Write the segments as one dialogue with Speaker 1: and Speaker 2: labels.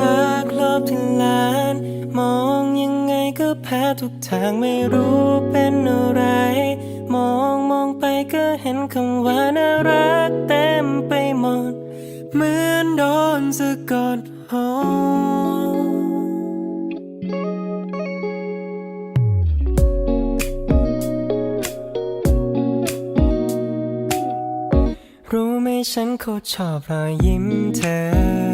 Speaker 1: รักรอบที่ลาน มองยังไงก็แพ้ทุกทางไม่รู้เป็นอะไร มองมองไปก็เห็นคำว่าน่ารักเต็มไปหมด เหมือนโดนสะกดหอรู้ไหมฉันโคตรชอบรอยยิ้มเธอ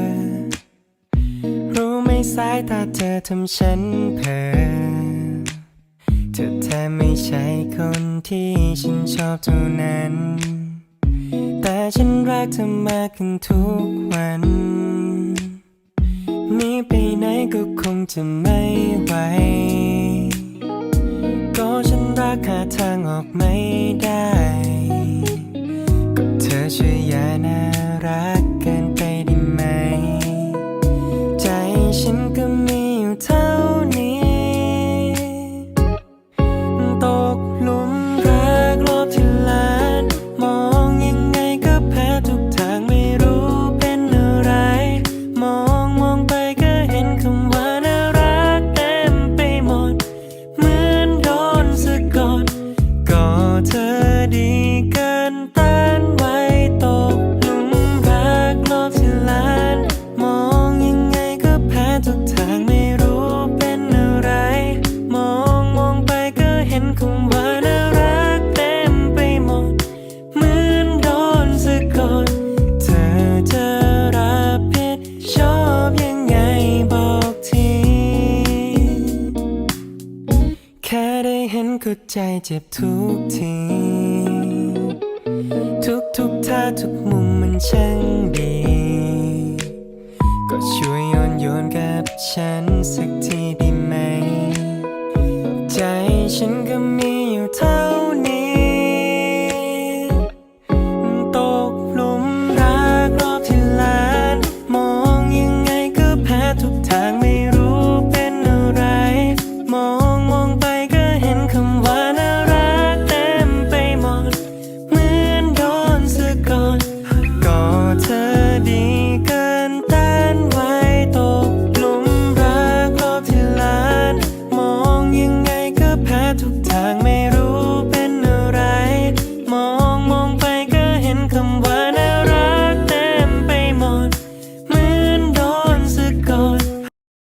Speaker 1: สายตาเธอทำฉันเพ้อเธอแทบไม่ใช่คนที่ฉันชอบเท่านั้น แต่ฉันรักเธอมากขึ้นทุกวันนีไปไหนก็คงจะไม่ไหวก็ฉันรักหาทางออกไม่ได้ ก็เธอช่วยยานา แค่ได้เห็นก็ใจเจ็บทุกที ทุกทุกท่าทุกมุมมันช่างดี ก็ช่วยโยนโยนกับฉันสักทีได้ไหม ใจฉันก็มีอยู่เท่านี้ตกหลุมรักรอบที่ล้าน มองยังไงก็แพ้ทุกทางไม่